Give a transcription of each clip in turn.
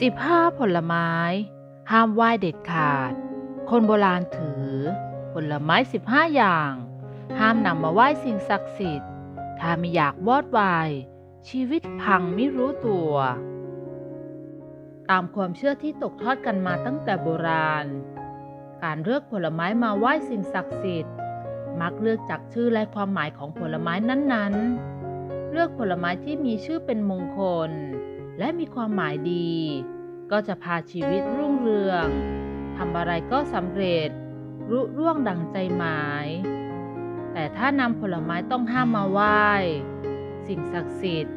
15 ผลไม้ ห้ามไหว้เด็ดขาด คนโบราณถือ ผลไม้ 15 อย่าง ห้ามนำมาไหว้สิ่งศักดิ์สิทธิ์ ถ้าไม่อยากวอดวาย ชีวิตพังไม่รู้ตัว ตามความเชื่อที่ตกทอดกันมาตั้งแต่โบราณ การเลือกผลไม้มาไหว้สิ่งศักดิ์สิทธิ์ มักเลือกจากชื่อและความหมายของผลไม้นั้นๆ เลือกผลไม้ที่มีชื่อเป็นมงคล และมีความหมายดี ก็จะพาชีวิตรุ่งเรืองทำอะไรก็สำเร็จ รุ่ร่วงดังใจหมาย แต่ถ้านำผลไม้ต้องห้ามมาไหว้ สิ่งศักดิ์สิทธิ์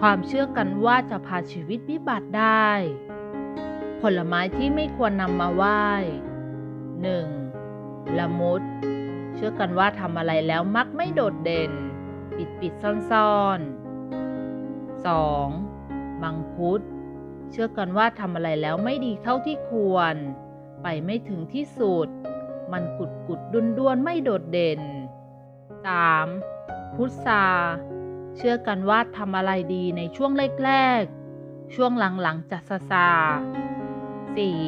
ความเชื่อกันว่าจะพาชีวิตวิบัติได้ ผลไม้ที่ไม่ควรนำมาไหว้ 1. ละมุด เชื่อกันว่าทำอะไรแล้วมักไม่โดดเด่น ปิดปิดซ่อนซ่อน 2. มังคุด เชื่อกันว่าทำอะไรแล้วไม่ดีเท่าที่ควร ไปไม่ถึงที่สุด มันกุดกุดดุนด้วนไม่โดดเด่น 3. พุทราเชื่อกันว่าทำอะไรดีในช่วงแรกๆ ช่วงหลังๆจะซาซา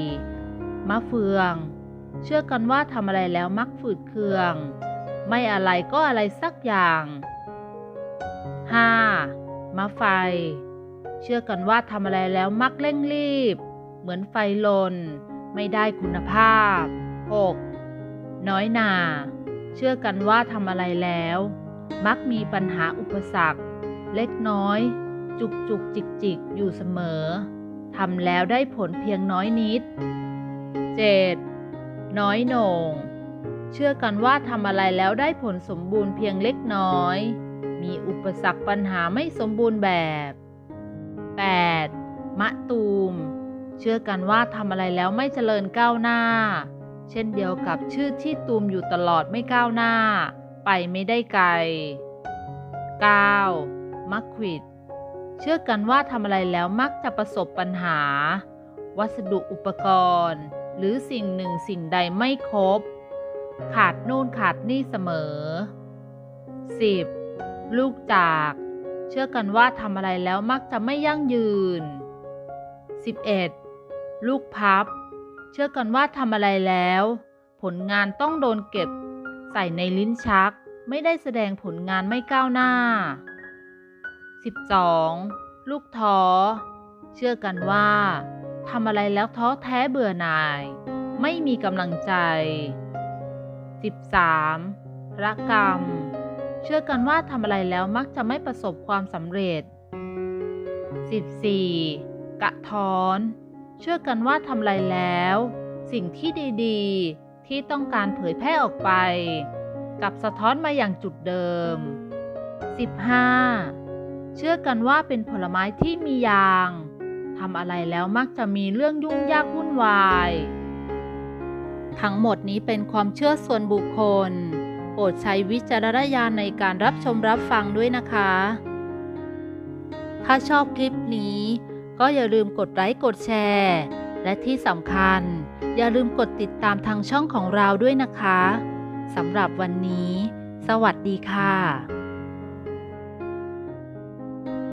4. มะเฟือง เชื่อกันว่าทำอะไรแล้วมักฝืดเคือง ไม่อะไรก็อะไรสักอย่าง 5. มะไฟ เชื่อกันว่าทำอะไรแล้วมักเร่งรีบ เหมือนไฟลน ไม่ได้คุณภาพ 6. น้อยหนา เชื่อกันว่าทำอะไรแล้ว มักมีปัญหาอุปสรรค เล็กน้อย จุกจุกจิกจิกอยู่เสมอทำแล้วได้ผลเพียงน้อยนิด 7. น้อยโหน่ง เชื่อกันว่าทำอะไรแล้วได้ผลสมบูรณ์เพียงเล็กน้อย มีอุปสรรคปัญหาไม่สมบูรณ์แบบ 8. มะตูม เชื่อกันว่าทำอะไรแล้วไม่เจริญก้าวหน้า เช่นเดียวกับชื่อที่ตูมอยู่ตลอดไม่ก้าวหน้า ไปไม่ได้ไกล 9. มะขวิดเชื่อกันว่าทำอะไรแล้วมักจะประสบปัญหา วัสดุอุปกรณ์ หรือสิ่งหนึ่งสิ่งใดไม่ครบ ขาดนู่นขาดนี่เสมอ 10. ลูกจาก เชื่อกันว่าทำอะไรแล้วมักจะไม่ยั่งยืน 11. ลูกพับ เชื่อกันว่าทำอะไรแล้ว ผลงานต้องโดนเก็บ ใส่ในลิ้นชัก ไม่ได้แสดงผลงานไม่ก้าวหน้า 12. ลูกท้อ เชื่อกันว่าทำอะไรแล้วท้อแท้เบื่อหน่าย ไม่มีกำลังใจ 13. รักกรรม เชื่อกันว่าทำอะไรแล้วมักจะไม่ประสบความสำเร็จ 14. กะท้อน เชื่อกันว่าทำอะไรแล้ว สิ่งที่ดีๆ ที่ต้องการเผยแพร่ออกไป กับสะท้อนมาอย่างจุดเดิม 15. เชื่อกันว่าเป็นผลไม้ที่มียางทำอะไรแล้วมักจะมีเรื่องยุ่งยากวุ่นวาย ทั้งหมดนี้เป็นความเชื่อส่วนบุคคล โปรดใช้วิจารณญาณในการรับชมรับฟังด้วยนะคะ ถ้าชอบคลิปนี้ ก็อย่าลืมกดไลค์กดแชร์ และที่สำคัญ อย่าลืมกดติดตามทางช่องของเราด้วยนะคะสำหรับวันนี้ สวัสดีค่ะ